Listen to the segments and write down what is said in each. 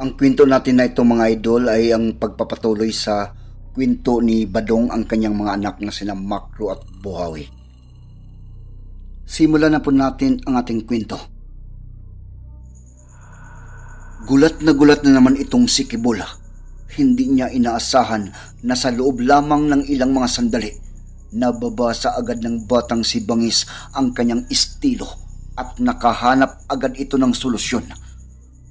Ang kwento natin na ito mga idol ay ang pagpapatuloy sa kwento ni Badong ang kanyang mga anak na sina Makro at Buhawi. Simulan na po natin ang ating kwento. Gulat na gulat na naman itong si Kibola. Hindi niya inaasahan na sa loob lamang ng ilang mga sandali, nababasa agad ng batang si Bangis ang kanyang estilo at nakahanap agad ito ng solusyon.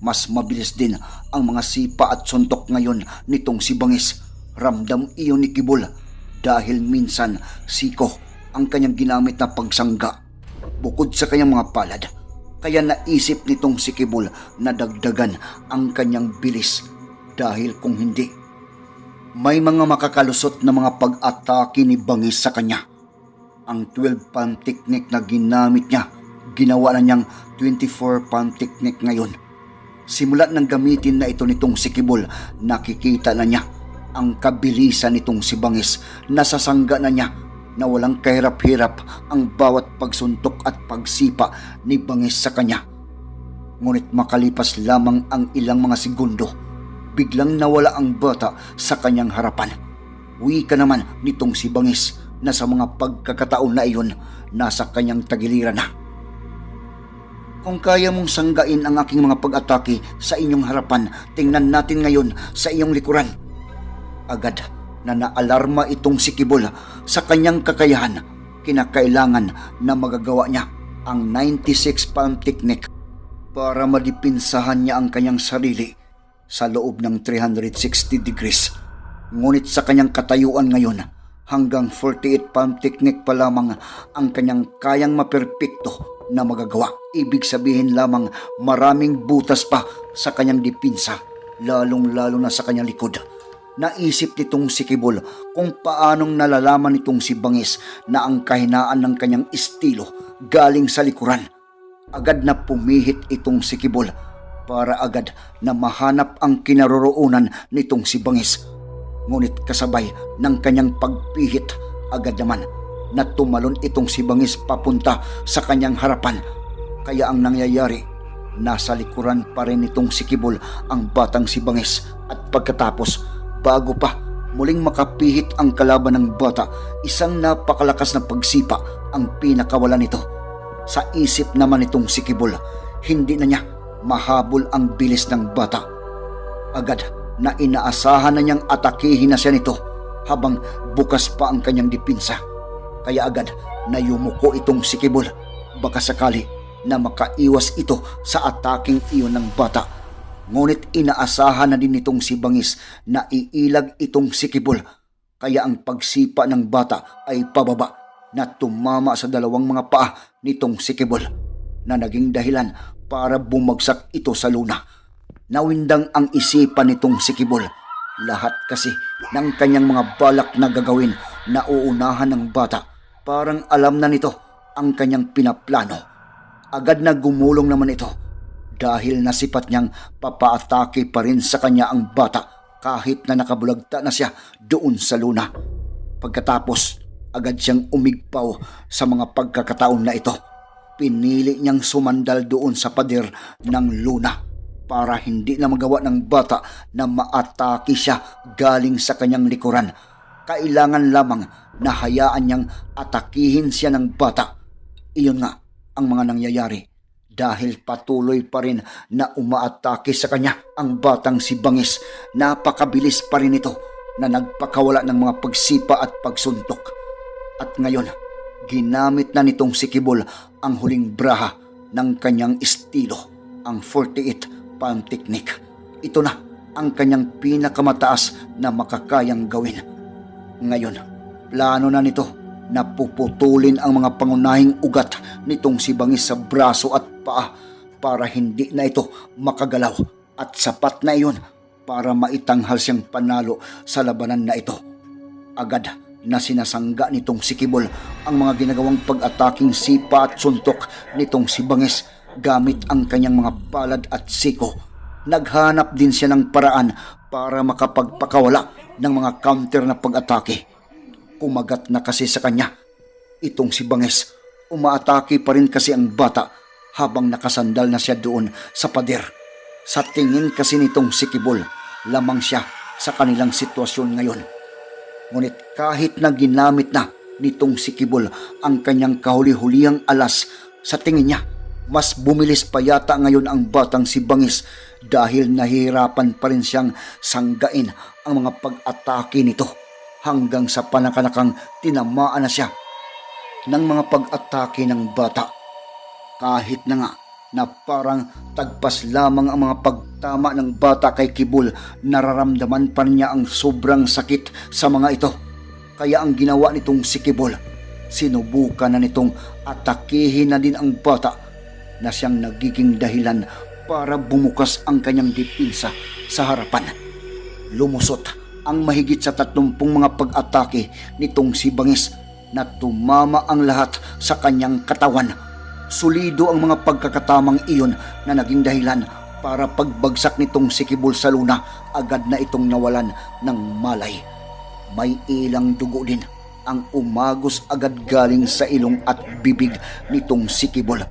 Mas mabilis din ang mga sipa at suntok ngayon nitong si Bangis. Ramdam iyon ni Kibol dahil minsan siko ang kanyang ginamit na pagsangga. Bukod sa kanyang mga palad, kaya naisip nitong si Kibol na dagdagan ang kanyang bilis dahil kung hindi, may mga makakalusot na mga pag-atake ni Bangis sa kanya. Ang 12 pound technique na ginamit niya, ginawa na niyang 24 pound technique ngayon. Simula nang gamitin na ito nitong si Kibol, nakikita na niya ang kabilisan nitong si Bangis. Nasasangga na niya na walang kahirap-hirap ang bawat pagsuntok at pagsipa ni Bangis sa kanya. Ngunit makalipas lamang ang ilang mga segundo, biglang nawala ang bata sa kanyang harapan. Uwi ka naman nitong si Bangis na sa mga pagkakataon na iyon nasa kanyang tagiliran na. Kung kaya mong sanggain ang aking mga pag-atake sa inyong harapan, tingnan natin ngayon sa iyong likuran. Agad na naalarma itong si Kibol sa kanyang kakayahan, kinakailangan na magagawa niya ang 96 palm technique para madipinsahan niya ang kanyang sarili sa loob ng 360 degrees. Ngunit sa kanyang katayuan ngayon, hanggang 48 palm technique pa lamang ang kanyang kayang maperpekto na magagawa. Ibig sabihin lamang maraming butas pa sa kanyang dipinsa, lalong-lalo na sa kanyang likod. Naisip nitong si Kibol kung paanong nalalaman nitong si Bangis na ang kahinaan ng kanyang estilo galing sa likuran. Agad na pumihit itong si Kibol para agad na mahanap ang kinaroroonan nitong si Bangis. Ngunit kasabay ng kanyang pagpihit, agad naman na tumalon itong si Bangis papunta sa kanyang harapan. Kaya ang nangyayari, nasa likuran pa rin itong si Kibol ang batang si Bangis at pagkatapos, bago pa muling makapihit ang kalaban ng bata, isang napakalakas na pagsipa ang pinakawala nito. Sa isip naman itong si Kibol, hindi na niya mahabol ang bilis ng bata. Agad na inaasahan na niyang atakihin na siya nito habang bukas pa ang kanyang dipinsa. Kaya agad na yumuko itong si Kibol. Baka sakali na makaiwas ito sa ataking iyon ng bata. Ngunit inaasahan na din itong si Bangis na iilag itong si Kibol. Kaya ang pagsipa ng bata ay pababa na tumama sa dalawang mga paa nitong si Kibol na naging dahilan para bumagsak ito sa luna. Nawindang ang isipan nitong si Kibol. Lahat kasi ng kanyang mga balak na gagawin na uunahan ng bata Parang alam na nito ang kanyang pinaplano. Agad na gumulong naman ito dahil nasipat niyang papaatake pa rin sa kanya ang bata kahit na nakabulagta na siya doon sa luna. Pagkatapos, agad siyang umigpaw sa mga pagkakataon na ito. Pinili niyang sumandal doon sa pader ng luna para hindi na magawa ng bata na maatake siya galing sa kanyang likuran. Kailangan lamang na hayaan niyang atakihin siya ng bata. Iyon nga ang mga nangyayari dahil patuloy pa rin na umaatake sa kanya ang batang si Bangis. Napakabilis pa rin ito na nagpakawala ng mga pagsipa at pagsuntok. At ngayon, ginamit na nitong si Kibol ang huling braha ng kanyang estilo, ang 48 palm technique. Ito na ang kanyang pinakamataas na makakayang gawin. Ngayon, Plano na nito na puputulin ang mga pangunahing ugat nitong si Bangis sa braso at paa para hindi na ito makagalaw at sapat na iyon para maitanghal siyang panalo sa labanan na ito. Agad na sinasangga nitong si Kibol ang mga ginagawang pag-ataking sipa at suntok nitong si Bangis gamit ang kanyang mga palad at siko. Naghanap din siya ng paraan para makapagpakawala ng mga counter na pag-atake. Kumagat na kasi sa kanya. Itong si Bangis, umaatake pa rin kasi ang bata habang nakasandal na siya doon sa pader. Sa tingin kasi nitong si Kibol, lamang siya sa kanilang sitwasyon ngayon. Ngunit kahit na ginamit na nitong si Kibol ang kanyang kahuli-hulihang alas, sa tingin niya, mas bumilis pa yata ngayon ang batang si Bangis dahil nahihirapan pa rin siyang sanggain ang mga pag-atake nito hanggang sa panakanakang tinamaan na siya ng mga pag-atake ng bata. Kahit na nga na parang tagpas lamang ang mga pagtama ng bata kay Kibul, nararamdaman pa niya ang sobrang sakit sa mga ito. Kaya ang ginawa nitong si Kibul, sinubukan na nitong atakihin na din ang bata na siyang nagiging dahilan para bumukas ang kanyang dipinsa sa harapan. Lumusot ang mahigit sa tatlumpung mga pag-atake nitong si Bangis na tumama ang lahat sa kanyang katawan. Sulido ang mga pagkakatamang iyon na naging dahilan para pagbagsak nitong si Kibul sa luna, agad na itong nawalan ng malay. May ilang dugo din ang umagos agad galing sa ilong at bibig nitong si Kibul.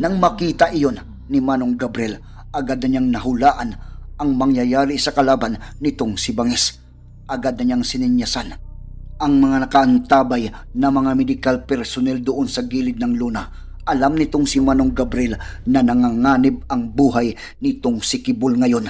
Nang makita iyon ni Manong Gabriel, agad na niyang nahulaan ang mangyayari sa kalaban nitong si Bangis. Agad na niyang sininyasan ang mga nakaantabay na mga medical personnel doon sa gilid ng luna. Alam nitong si Manong Gabriel na nanganganib ang buhay nitong si Kibul ngayon.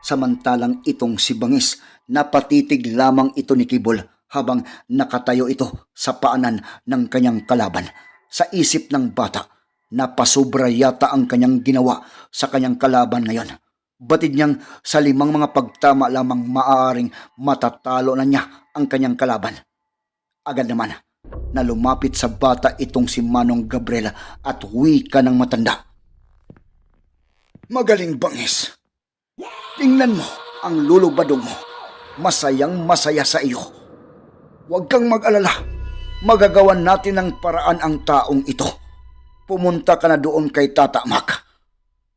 Samantalang itong si Bangis, napatitig lamang ito ni Kibul habang nakatayo ito sa paanan ng kanyang kalaban. Sa isip ng bata, napasobra yata ang kanyang ginawa sa kanyang kalaban ngayon. Batid niyang sa limang mga pagtama lamang maaaring matatalo na niya ang kanyang kalaban. Agad naman na lumapit sa bata itong si Manong Gabriela at wika ng matanda. Magaling bangis. Tingnan mo ang lulubadong mo. Masayang masaya sa iyo. Huwag kang mag-alala. Magagawan natin ng paraan ang taong ito. Pumunta ka na doon kay Tata Mac.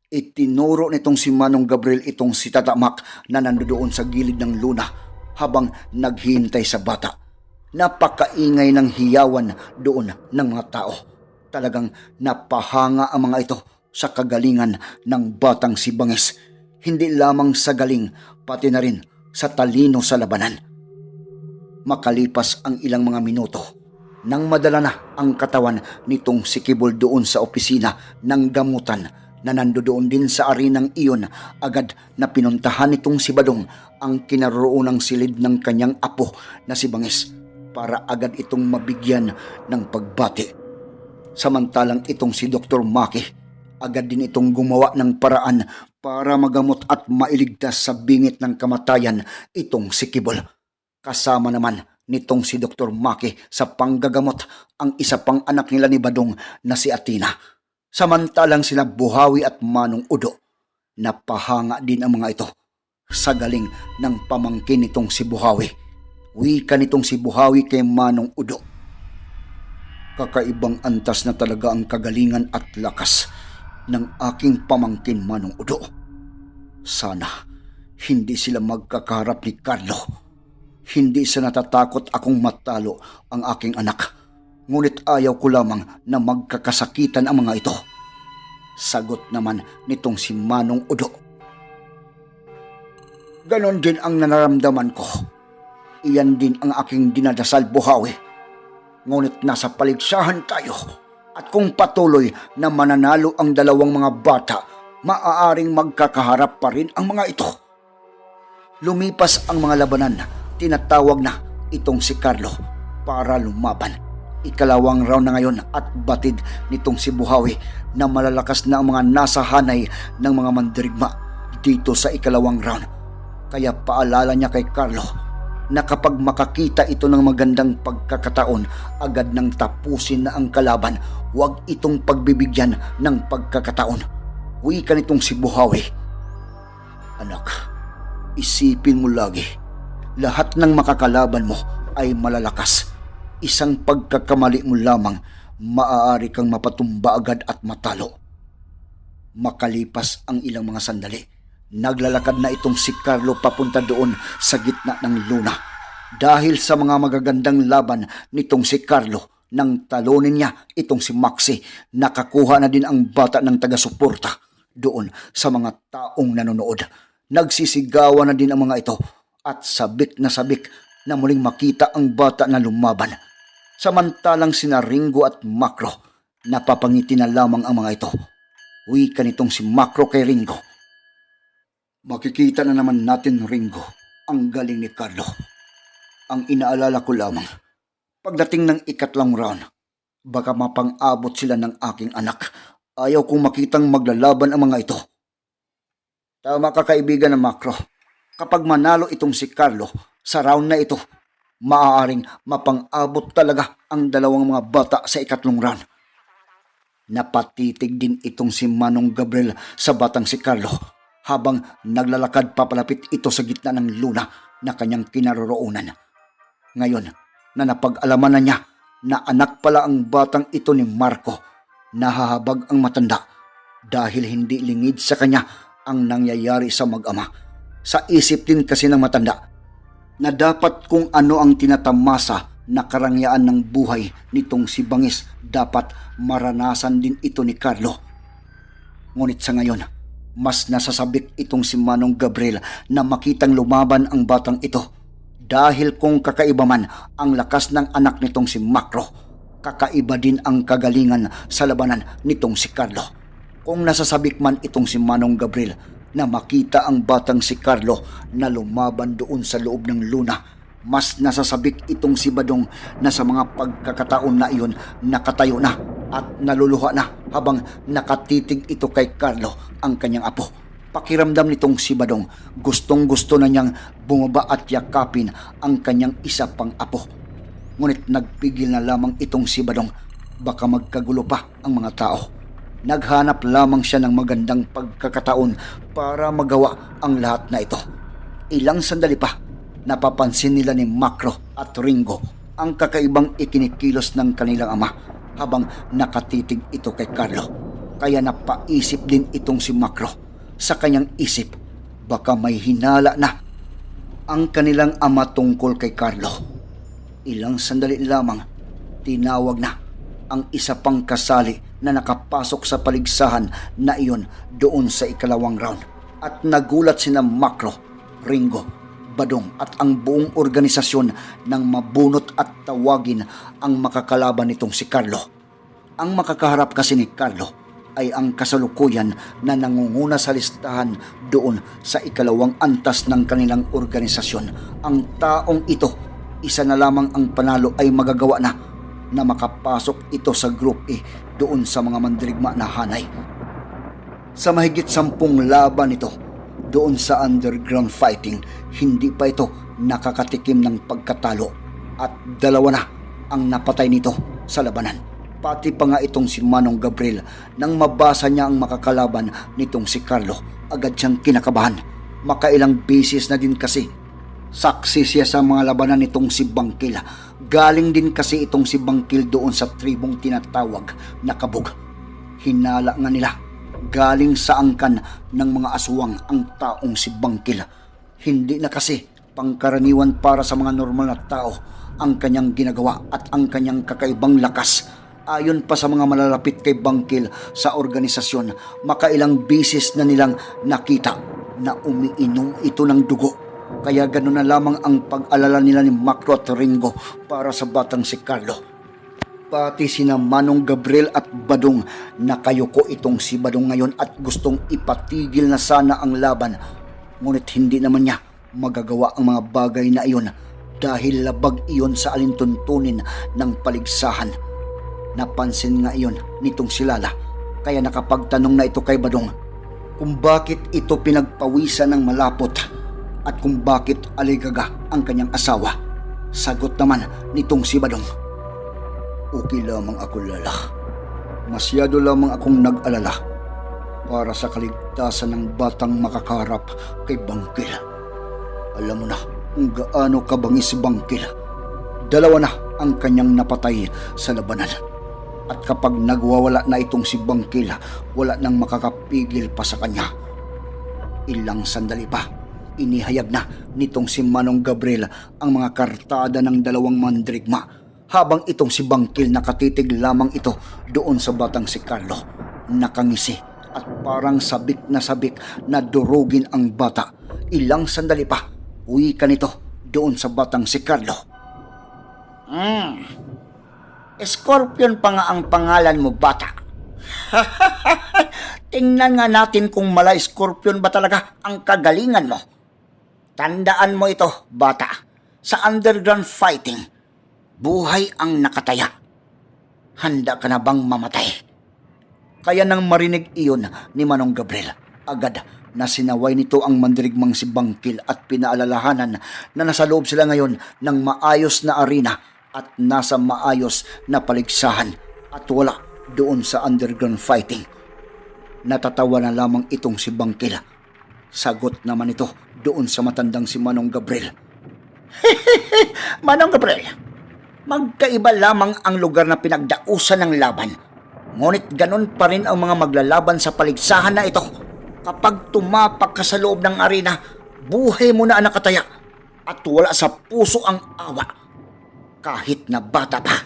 Itinuro nitong si Manong Gabriel itong si Tata Mac na nandoon sa gilid ng luna habang naghihintay sa bata. Napakaingay ng hiyawan doon ng mga tao. Talagang napahanga ang mga ito sa kagalingan ng batang si Bangis. Hindi lamang sa galing, pati na rin sa talino sa labanan. Makalipas ang ilang mga minuto, nang madala na ang katawan nitong si Kibol doon sa opisina ng gamutan na nandoon din sa arinang iyon agad na pinuntahan nitong si Badong ang kinaroonang silid ng kanyang apo na si Bangis para agad itong mabigyan ng pagbati. Samantalang itong si Dr. Maki, agad din itong gumawa ng paraan para magamot at mailigtas sa bingit ng kamatayan itong si Kibol. Kasama naman nitong si Dr. Maki sa panggagamot ang isa pang anak nila ni Badong na si Atina. Samantalang sila Buhawi at Manong Udo, napahanga din ang mga ito sa galing ng pamangkin nitong si Buhawi. Wika nitong si Buhawi kay Manong Udo. Kakaibang antas na talaga ang kagalingan at lakas ng aking pamangkin Manong Udo. Sana hindi sila magkakaharap ni Carlo. Hindi sa natatakot akong matalo ang aking anak. Ngunit ayaw ko lamang na magkakasakitan ang mga ito. Sagot naman nitong si Manong Udo. Ganon din ang nanaramdaman ko. Iyan din ang aking dinadasal buhawi. Ngunit nasa paligsahan tayo at kung patuloy na mananalo ang dalawang mga bata, maaaring magkakaharap pa rin ang mga ito. Lumipas ang mga labanan, tinatawag na itong si Carlo para lumaban. Ikalawang round na ngayon at batid nitong si Buhawi na malalakas na ang mga nasa hanay ng mga mandirigma dito sa ikalawang round. Kaya paalala niya kay Carlo na kapag makakita ito ng magandang pagkakataon, agad nang tapusin na ang kalaban, huwag itong pagbibigyan ng pagkakataon. Wika nitong si Buhawi. Anak, isipin mo lagi, lahat ng makakalaban mo ay malalakas. Isang pagkakamali mo lamang, maaari kang mapatumba agad at matalo. Makalipas ang ilang mga sandali, naglalakad na itong si Carlo papunta doon sa gitna ng luna. Dahil sa mga magagandang laban nitong si Carlo, nang talunin niya itong si Maxi, nakakuha na din ang bata ng taga-suporta doon sa mga taong nanonood. Nagsisigawan na din ang mga ito at sabik na sabik na muling makita ang bata na lumaban. Samantalang sina Ringo at Macro, napapangiti na lamang ang mga ito. Wika nitong si Macro kay Ringo. Makikita na naman natin, Ringo, ang galing ni Carlo. Ang inaalala ko lamang, pagdating ng ikatlang round, baka mapang-abot sila ng aking anak. Ayaw kong makitang maglalaban ang mga ito. Tama ka kaibigan ng Macro. Kapag manalo itong si Carlo sa round na ito, maaaring mapang-abot talaga ang dalawang mga bata sa ikatlong round. Napatitig din itong si Manong Gabriel sa batang si Carlo habang naglalakad papalapit ito sa gitna ng luna na kanyang kinaroroonan. Ngayon na napag-alaman na niya na anak pala ang batang ito ni Marco, nahahabag ang matanda dahil hindi lingid sa kanya ang nangyayari sa mag-ama. Sa isip din kasi ng matanda na dapat kung ano ang tinatamasa na karangyaan ng buhay nitong si Bangis dapat maranasan din ito ni Carlo. Ngunit sa ngayon, mas nasasabik itong si Manong Gabriel na makitang lumaban ang batang ito dahil kung kakaiba man ang lakas ng anak nitong si Macro, kakaiba din ang kagalingan sa labanan nitong si Carlo. Kung nasasabik man itong si Manong Gabriel na makita ang batang si Carlo na lumaban doon sa loob ng luna, mas nasasabik itong si Badong na sa mga pagkakataon na iyon nakatayo na at naluluha na habang nakatitig ito kay Carlo ang kanyang apo. Pakiramdam nitong si Badong, gustong gusto na niyang bumaba at yakapin ang kanyang isa pang apo. Ngunit nagpigil na lamang itong si Badong, baka magkagulo pa ang mga tao. Naghanap lamang siya ng magandang pagkakataon para magawa ang lahat na ito. Ilang sandali pa, napapansin nila ni Macro at Ringo ang kakaibang ikinikilos ng kanilang ama habang nakatitig ito kay Carlo. Kaya napaisip din itong si Macro sa kanyang isip baka may hinala na ang kanilang ama tungkol kay Carlo. Ilang sandali lamang, tinawag na ang isa pang kasali na nakapasok sa paligsahan na iyon doon sa ikalawang round. At nagulat sina Macro, Ringo, Badong at ang buong organisasyon nang mabunot at tawagin ang makakalaban nitong si Carlo. Ang makakaharap kasi ni Carlo ay ang kasalukuyan na nangunguna sa listahan doon sa ikalawang antas ng kanilang organisasyon. Ang taong ito, isa na lamang ang panalo ay magagawa na na makapasok ito sa Group E doon sa mga mandirigma na hanay. Sa mahigit sampung laban ito, doon sa underground fighting, hindi pa ito nakakatikim ng pagkatalo at dalawa na ang napatay nito sa labanan. Pati pa nga itong si Manong Gabriel nang mabasa niya ang makakalaban nitong si Carlo, agad siyang kinakabahan. Makailang beses na din kasi saksi siya sa mga labanan nitong si Bangkil. Galing din kasi itong si Bangkil doon sa tribong tinatawag na kabog. Hinala nga nila galing sa angkan ng mga aswang ang taong si Bangkil. Hindi na kasi pangkaraniwan para sa mga normal na tao ang kanyang ginagawa at ang kanyang kakaibang lakas. Ayon pa sa mga malalapit kay Bangkil sa organisasyon, makailang bisis na nilang nakita na umiinom ito ng dugo. Kaya gano'n na lamang ang pag-alala nila ni Macro at Ringo para sa batang si Carlo pati sina Manong Gabriel at Badong nakayuko itong si Badong ngayon at gustong ipatigil na sana ang laban. Ngunit hindi naman niya magagawa ang mga bagay na iyon dahil labag iyon sa alintuntunin ng paligsahan. Napansin nga iyon nitong si Lala kaya nakapagtanong na ito kay Badong kung bakit ito pinagpawisan ng malapot at kung bakit aligaga ang kanyang asawa. Sagot naman nitong si Badong. Okay lamang ako lala. Masyado lamang akong nag-alala. para sa kaligtasan ng batang makakarap kay Bangkil. Alam mo na kung gaano kabangis si Bangkil. Dalawa na ang kanyang napatay sa labanan. At kapag nagwawala na itong si Bangkil, wala nang makakapigil pa sa kanya. Ilang sandali pa, inihayag na nitong si Manong Gabriel ang mga kartada ng dalawang mandrigma habang itong si Bangkil nakatitig lamang ito doon sa batang si Carlo. Nakangisi at parang sabik na sabik na durugin ang bata. Ilang sandali pa, uwi ka nito doon sa batang si Carlo. Hmm. Scorpion pa nga ang pangalan mo, bata. Tingnan nga natin kung mala Scorpion ba talaga ang kagalingan mo. Tandaan mo ito, bata. Sa underground fighting, buhay ang nakataya. Handa ka na bang mamatay? Kaya nang marinig iyon ni Manong Gabriel, agad na sinaway nito ang mandirigmang si Bangkil at pinaalalahanan na nasa loob sila ngayon ng maayos na arena at nasa maayos na paligsahan at wala doon sa underground fighting. Natatawa na lamang itong si Bangkil. Sagot naman ito doon sa matandang si Manong Gabriel. Manong Gabriel, magkaiba lamang ang lugar na pinagdausan ng laban. Ngunit ganun pa rin ang mga maglalaban sa paligsahan na ito. Kapag tumapak ka sa loob ng arena, buhay mo na ang nakataya at wala sa puso ang awa. Kahit na bata pa.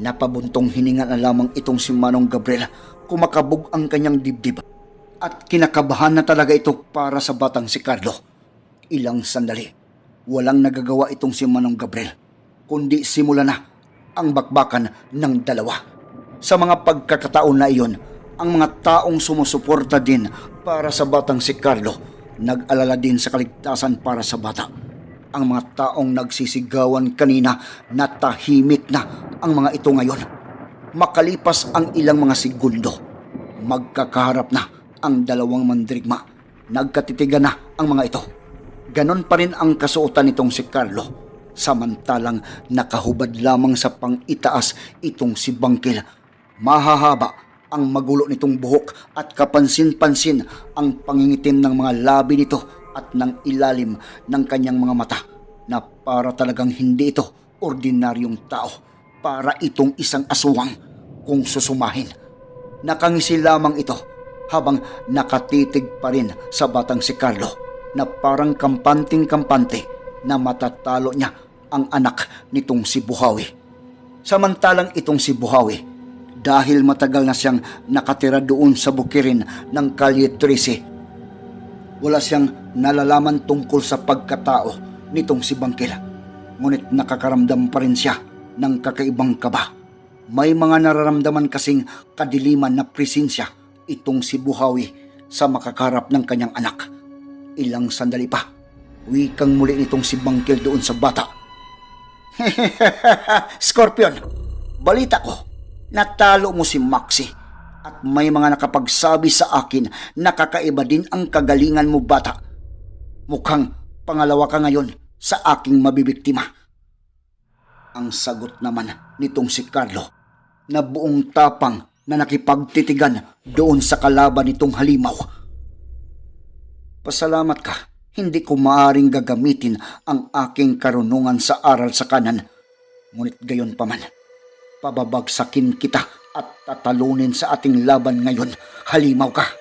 Napabuntong hininga na lamang itong si Manong Gabriel kumakabog ang kanyang dibdib at kinakabahan na talaga ito para sa batang si Carlo. Ilang sandali, walang nagagawa itong si Manong Gabriel, kundi simula na ang bakbakan ng dalawa. Sa mga pagkakataon na iyon, ang mga taong sumusuporta din para sa batang si Carlo, nag-alala din sa kaligtasan para sa bata. Ang mga taong nagsisigawan kanina na tahimik na ang mga ito ngayon. Makalipas ang ilang mga segundo, magkakaharap na ang dalawang mandrigma. Nagkatitigan na ang mga ito. Ganon pa rin ang kasuotan nitong si Carlo. Samantalang nakahubad lamang sa pang-itaas itong si Bangkil. Mahahaba ang magulo nitong buhok at kapansin-pansin ang pangingitim ng mga labi nito at ng ilalim ng kanyang mga mata na para talagang hindi ito ordinaryong tao para itong isang aswang kung susumahin. Nakangisi lamang ito habang nakatitig pa rin sa batang si Carlo na parang kampanting-kampante na matatalo niya ang anak nitong si Buhawi. Samantalang itong si Buhawi, dahil matagal na siyang nakatira doon sa bukirin ng Kalye 13, wala siyang nalalaman tungkol sa pagkatao nitong si Bangkila. Ngunit nakakaramdam pa rin siya ng kakaibang kaba. May mga nararamdaman kasing kadiliman na presensya itong si Buhawi sa makakarap ng kanyang anak. Ilang sandali pa, wikang muli nitong si Bangkil doon sa bata. Scorpion, balita ko, natalo mo si Maxi at may mga nakapagsabi sa akin na kakaiba din ang kagalingan mo bata. Mukhang pangalawa ka ngayon sa aking mabibiktima. Ang sagot naman nitong si Carlo na buong tapang na nakipagtitigan doon sa kalaban nitong halimaw. Pasalamat ka, hindi ko maaring gagamitin ang aking karunungan sa aral sa kanan. Ngunit gayon pa man, pababagsakin kita at tatalunin sa ating laban ngayon. Halimaw ka.